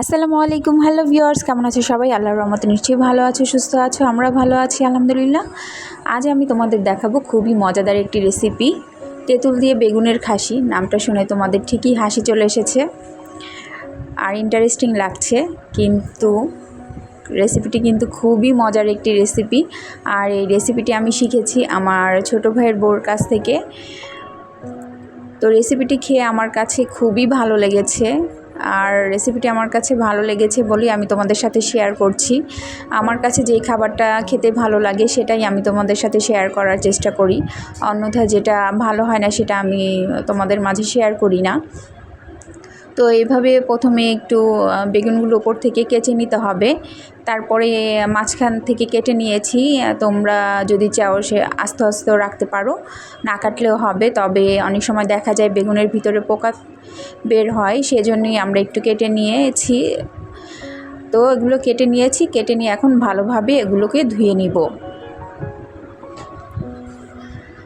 আসসালামু আলাইকুম, hello viewers, কেমন আছো সবাই? আল্লাহর রহমতে নিশ্চয়ই ভালো আছো, সুস্থ আছো, আমরা ভালো আছি, আলহামদুলিল্লাহ। আজ আমি তোমাদের দেখাবো খুবই মজাদার একটি রেসিপি তেঁতুল দিয়ে বেগুনের খাসি, নামটা শুনে তোমাদের ঠিকই হাসি চলে এসেছে। আর ইন্টারেস্টিং লাগছে, কিন্তু রেসিপিটি কিন্তু খুবই মজার একটি রেসিপি আর এই রেসিপিটি আমি শিখেছি আমার ছোটো ভাইয়ের বোর কাছ থেকে। তো রেসিপিটি খেয়ে আমার কাছে খুবই ভালো লেগেছে। আর রেসিপিটি আমার কাছে ভালো লেগেছে বলেই আমি তোমাদের সাথে শেয়ার করছি। আমার কাছে যেই খাবারটা খেতে ভালো লাগে সেটাই আমি তোমাদের সাথে শেয়ার করার চেষ্টা করি। অন্যথা যেটা ভালো হয় না সেটা আমি তোমাদের মাঝে শেয়ার করি না। তো এইভাবে প্রথমে একটু বেগুনগুলো ওপর থেকে কেচে নিতে হবে। তারপরে মাঝখান থেকে কেটে নিয়েছি। তোমরা যদি চাও সে আস্তে আস্তেও রাখতে পারো। না কাটলেও হবে, তবে অনেক সময় দেখা যায় বেগুনের ভিতরে পোকা বের হয়, সেজন্যই আমরা একটু কেটে নিয়েছি। তো এগুলো কেটে নিয়েছি, কেটে নিয়ে এখন ভালোভাবে এগুলোকে ধুয়ে নিব।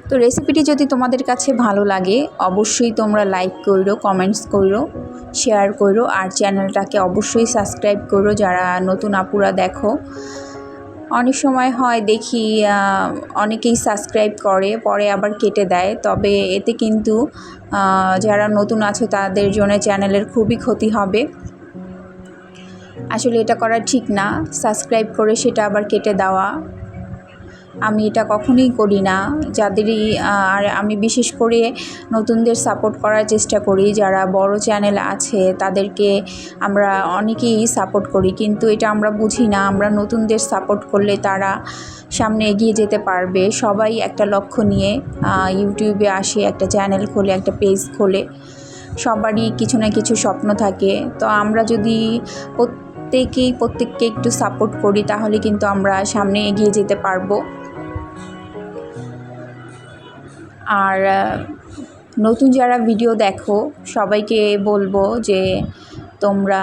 তো রেসিপিটি যদি তোমাদের কাছে ভালো লাগে, অবশ্যই তোমরা লাইক করো কমেন্টস করো শেয়ার করো আর চ্যানেলটাকে অবশ্যই সাবস্ক্রাইব করো যারা নতুন আপুরা দেখো। অনেক সময় হয় দেখি অনেকেই সাবস্ক্রাইব করে, পরে আবার কেটে দেয়। তবে এতে কিন্তু যারা নতুন আছো তাদের জন্য চ্যানেলের খুবই ক্ষতি হবে। আসলে এটা করা ঠিক না। সাবস্ক্রাইব করে সেটা আবার কেটে দেওয়া। আমি এটা কখনোই করি না। যাদেরই আর আমি বিশেষ করে নতুনদের সাপোর্ট করার চেষ্টা করি, যারা বড় চ্যানেল আছে, তাদেরকে আমরা অনেকেই সাপোর্ট করি। কিন্তু এটা আমরা বুঝি না, আমরা নতুনদের সাপোর্ট করলে তারা সামনে এগিয়ে যেতে পারবে। সবাই একটা লক্ষ্য নিয়ে ইউটিউবে আসে, একটা চ্যানেল খোলে, একটা পেজ খোলে। সবারই কিছু না কিছু স্বপ্ন থাকে। তো আমরা যদি প্রত্যেকেই, প্রত্যেককে একটু সাপোর্ট করি, তাহলে কিন্তু আমরা সামনে এগিয়ে যেতে পারব। আর নতুন যারা ভিডিও দেখো, সবাইকে বলব যে তোমরা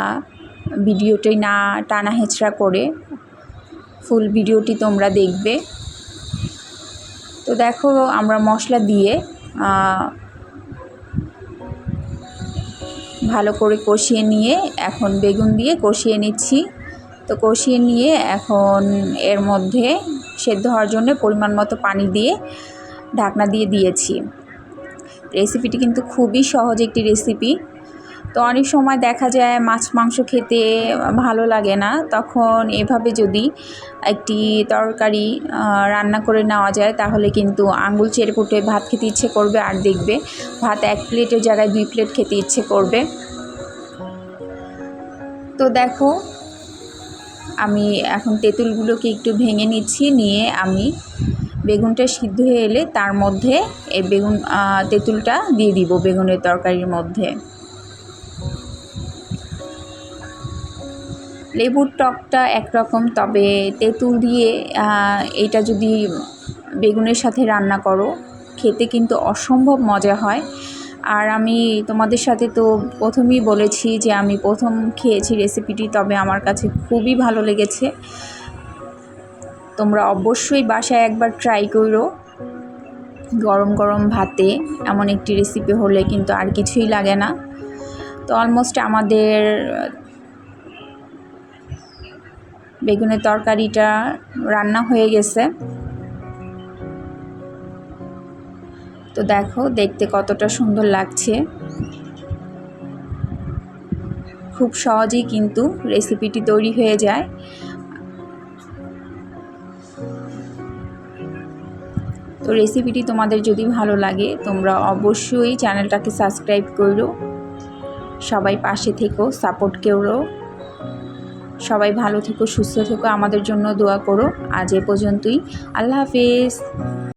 ভিডিওটি না টানা হেঁচড়া করে ফুল ভিডিওটি তোমরা দেখবে। তো দেখো আমরা মশলা দিয়ে ভালো করে কষিয়ে নিয়ে এখন বেগুন দিয়ে কষিয়ে নিচ্ছি। তো কষিয়ে নিয়ে এখন এর মধ্যে সেদ্ধ হওয়ার জন্য পরিমাণ মতো পানি দিয়ে ঢাকনা দিয়ে দিয়েছি। রেসিপিটি কিন্তু খুবই সহজ একটি রেসিপি। তো অনেক সময় দেখা যায় মাছ, মাংস খেতে ভালো লাগে না। তখন এভাবে যদি একটি তরকারি রান্না করে নেওয়া যায়, তাহলে কিন্তু আঙুল চেড়ে পুটে ভাত খেতে ইচ্ছে করবে আর দেখবে ভাত এক প্লেটের জায়গায় দুই প্লেট খেতে ইচ্ছে করবে। তো দেখো, আমি এখন তেঁতুলগুলোকে একটু ভেঙে নিচ্ছি, নিয়ে আমি বেগুনটা সিদ্ধ হয়ে এলে তার মধ্যে এই বেগুন তেঁতুলটা দিয়ে দিব বেগুনের তরকারির মধ্যে। লেবুর টকটা একরকম, তবে তেঁতুল দিয়ে এটা যদি বেগুনের সাথে রান্না করো, খেতে কিন্তু অসম্ভব মজা হয়। আর আমি তোমাদের সাথে তো প্রথমেই বলেছি যে আমি প্রথম খেয়েছি রেসিপিটি, তবে আমার কাছে খুবই ভালো লেগেছে। তোমরা অবশ্যই বাসায় একবার ট্রাই করো। গরম গরম ভাতে এমন একটি রেসিপি হলে কিন্তু আর কিছুই লাগে না। তো অলমোস্ট আমাদের, বেগুনের তরকারিটা রান্না হয়ে গেছে। তো দেখো, দেখতে কতটা সুন্দর লাগছে। খুব সহজেই কিন্তু রেসিপিটি তৈরি হয়ে যায়। তো রেসিপিটি তোমাদের যদি ভালো লাগে, তোমরা অবশ্যই চ্যানেলটাকে সাবস্ক্রাইব করো। সবাই পাশে থেকো সাপোর্ট করো। সবাই ভালো থেকো, সুস্থ থেকো, আমাদের জন্য দোয়া করো। আজ এ পর্যন্তই। আল্লাহ হাফিজ।